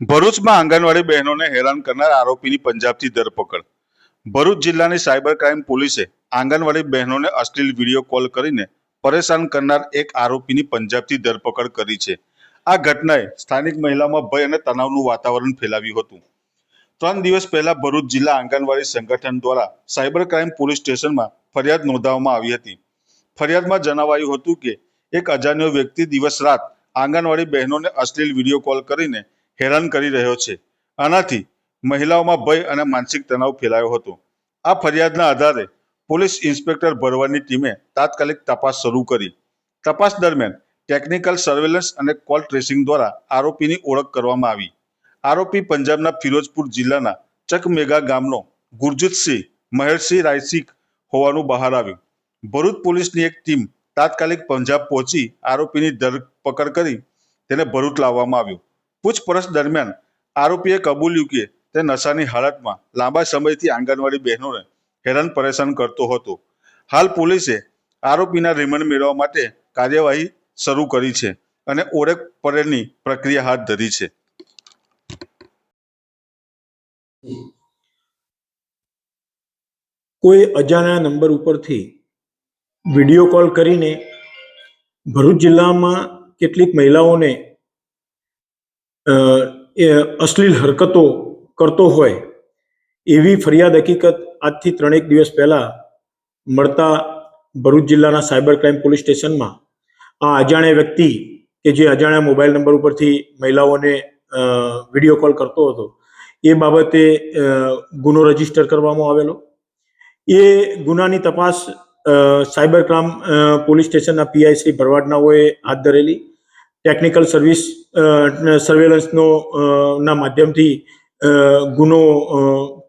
ભરૂચમાં આંગણવાડી બહેનોને હેરાન કરનાર આરોપીની પંજાબથી ધરપકડ. ભરૂચ જિલ્લાની સાયબર ક્રાઇમ પોલીસે આંગણવાડી બહેનોને અશ્લીલ વીડિયો કોલ કરીને પરેશાન કરનાર એક આરોપીની પંજાબથી ધરપકડ કરી છે. આ ઘટનાએ સ્થાનિક મહિલાઓમાં ભય અને તણાવનું વાતાવરણ ફેલાવ્યું હતું. ત્રણ દિવસ પહેલા ભરૂચ જિલ્લા આંગણવાડી સંગઠન દ્વારા સાયબર ક્રાઇમ પોલીસ સ્ટેશનમાં ફરિયાદ નોંધાવવામાં આવી હતી. ફરિયાદમાં જણાવાયું હતું કે એક અજાણ્યો વ્યક્તિ દિવસ રાત આંગણવાડી બહેનોને અશ્લીલ વીડિયો કોલ કરીને હેરાન કરી રહ્યો છે. આનાથી મહિલાઓમાં ભય અને માનસિક તણાવ ફેલાયો હતો. આ ફરિયાદના આધારે પોલીસ ઇન્સ્પેક્ટર ભરવાની ટીમે તાત્કાલિક તપાસ શરૂ કરી. તપાસ દરમિયાન ટેકનિકલ સર્વેલન્સ અને કોલ ટ્રેસિંગ દ્વારા આરોપીની ઓળખ કરવામાં આવી. આરોપી પંજાબના ફિરોજપુર જિલ્લાના ચકમેગા ગામનો ગુરજીતસિંહ મહેરસિંહ રાયસિંહ હોવાનું બહાર આવ્યું. ભરૂચ પોલીસની એક ટીમ તાત્કાલિક પંજાબ પહોંચી આરોપીની ધરપકડ કરી તેને ભરૂચ લાવવામાં આવ્યો. પૂછપરછ દરમિયાન આરોપીએ કબૂલ્યું કે તે નશાની હાલતમાં લાંબા સમયથી આંગણવાડી બહેનોને હેરાન પરેશાન કરતો હતો. હાલ પોલીસે આરોપીના રિમાન્ડ મેળવવા માટે કાર્યવાહી શરૂ કરી છે અને ઓળખ પરેડની પ્રક્રિયા હાથ ધરી છે. કોઈ અજાણ્યા નંબર ઉપરથી વીડિયો કોલ કરીને ભરૂચ જિલ્લામાં કેટલીક મહિલાઓને એ અશ્લીલ હરકતો કરતો હોય એવી ફરિયાદ હકીકત આજથી ત્રણેક દિવસ પહેલાં મળતા ભરૂચ જિલ્લાના સાયબર ક્રાઇમ પોલીસ સ્ટેશનમાં. આ અજાણ્યા વ્યક્તિ કે જે અજાણ્યા મોબાઈલ નંબર ઉપરથી મહિલાઓને વીડિયો કોલ કરતો હતો, એ બાબતે ગુનો રજિસ્ટર કરવામાં આવેલો. એ ગુનાની તપાસ સાયબર ક્રાઇમ પોલીસ સ્ટેશનના પીઆઈ શ્રી ભરવાડનાઓએ હાથ ધરેલી. ટેકનિકલ સર્વિસ સર્વેલન્સનો ના માધ્યમથી ગુનો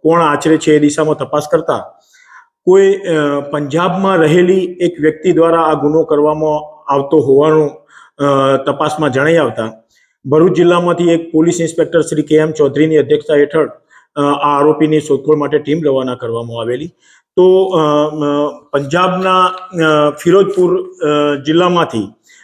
કોણ આચરે છે એ દિશામાં તપાસ કરતા કોઈ પંજાબમાં રહેલી એક વ્યક્તિ દ્વારા આ ગુનો કરવામાં આવતો હોવાનું તપાસમાં જણાઈ આવતા ભરૂચ જિલ્લામાંથી એક પોલીસ ઇન્સ્પેક્ટર શ્રી કે એમ ચૌધરીની અધ્યક્ષતા હેઠળ આ આરોપીની શોધખોળ માટે ટીમ રવાના કરવામાં આવેલી. તો પંજાબના ફિરોજપુર જિલ્લામાંથી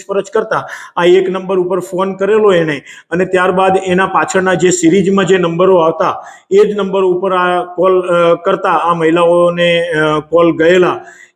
પૂછપરછ કરતા આ એક નંબર ઉપર ફોન કરેલો એને અને ત્યારબાદ એના પાછળના જે સિરીઝમાં જે નંબરો આવતા, એ જ નંબર ઉપર આ કોલ કરતા આ મહિલાઓને કોલ ગયેલા.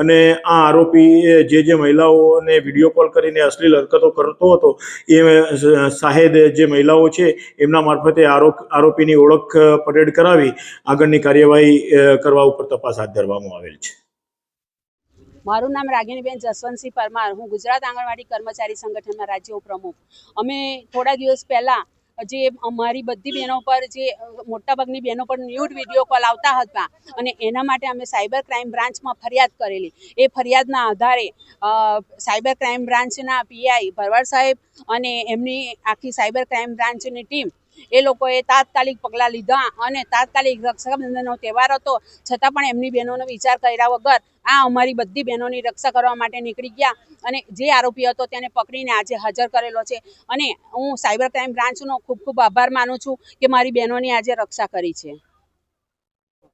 અને આ આરોપી જે જે મહિલાઓને વીડિયો કોલ કરીને અશ્લીલ હરકતો કરતો હતો, એ શાહેદ જે મહિલાઓ છે, એમના મારફતે આરોપ આરોપીની ઓળખ પરેડ કરાવી, આગળની કાર્યવાહી કરવા ઉપર તપાસ હાથ ધરવામાં આવેલ છે. મારું નામ રાગિણીબેન જસવંતસિંહ પરમાર, હું ગુજરાત આંગણવાડી કર્મચારી સંગઠનના રાજ્ય પ્રમુખ અમે થોડા દિવસ પહેલાં જે અમારી બધી બહેનો પર જે મોટાભાગની બહેનો પર ન્યૂડ વીડિયો કોલ આવતા હતા અને એના માટે અમે સાયબર ક્રાઇમ બ્રાન્ચમાં ફરિયાદ કરેલી. એ ફરિયાદના આધારે સાયબર ક્રાઇમ બ્રાન્ચના પીઆઈ ભરવાડ સાહેબ અને એમની આખી સાયબર ક્રાઇમ બ્રાન્ચની ટીમ એ લોકોએ તાત્કાલિક પગલાં લીધા અને તાત્કાલિક રક્ષાબંધનનો તહેવાર હતો. છતાં પણ એમની બહેનોનો વિચાર કર્યા વગર આ અમારી બધી બહેનોની રક્ષા કરવા માટે નીકળી ગયા અને જે આરોપી હતો તેને પકડીને આજે હાજર કરેલો છે. અને હું સાયબર ક્રાઇમ બ્રાન્ચનો ખૂબ ખૂબ આભાર માનું છું કે મારી બહેનોની આજે રક્ષા કરી છે.